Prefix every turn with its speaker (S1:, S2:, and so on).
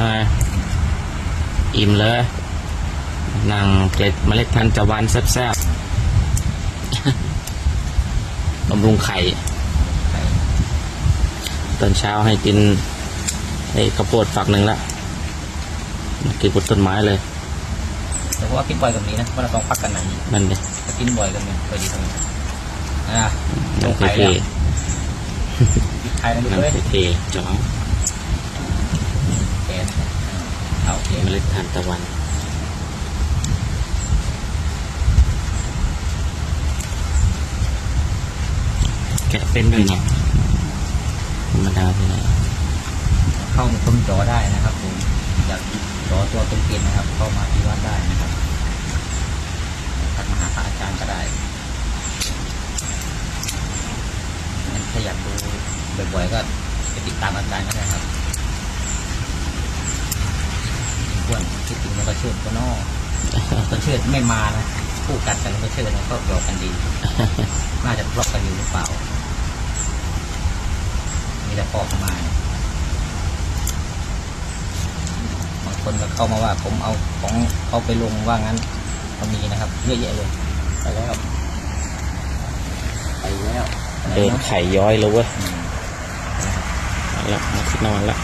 S1: อ่าอิ่มเลยนั่งเกล็ดเมล็ดทันตะวันแซ่บๆบำรุงไข่ตอนเช้าให้กินไอ้ข้าวโพดฝักหนึ่งละกินบนต้นไม้เลย
S2: แต่ว่ากินบ่อยกับนี้นะว่าเราต้องพักกันหน่อย
S1: นั่นเลย
S2: ถ้ากินบ่อยกันเนี่ยพอดีทำไมอะล
S1: นั่
S2: ง
S1: น
S2: ไข่
S1: เท
S2: แล้วไข่แล้ว
S1: นั่น
S2: ด้วย
S1: เทจ๋อง
S2: แกน เล็
S1: ดทานตะวัน แกะเป็นด้วยเนาะธรรมดาไปไหน
S2: เข้ามาชมจอได้นะครับผมอยากจอตัวเป็นๆนะครับ เข้ามาที่วัดได้นะครับทักมาหาพระอาจารย์ก็ได้งั้นถ้าอยากดูบ่อยๆก็ไปติดตามอาจารย์ก็ได้ครับอ้วน คิดถึงแล้วก็เชิดก็นอกก็เชิดไม่มานะคู่กัดกันก็เชิดนะก็หยอกกันดี น่าจะทะเลาะกันอยู่หรือเปล่า มีแต่พ่อเข้ามาบางคนก็เข้ามาว่า ผมเอาของเขาไปลงว่างั้นก็มีนะครับเยอะแยะเลยไปแล้วไปแล้ว
S1: เดินไข่ย้อยแล้วเว้ย
S2: อืม
S1: เอาละมาที่นอนละ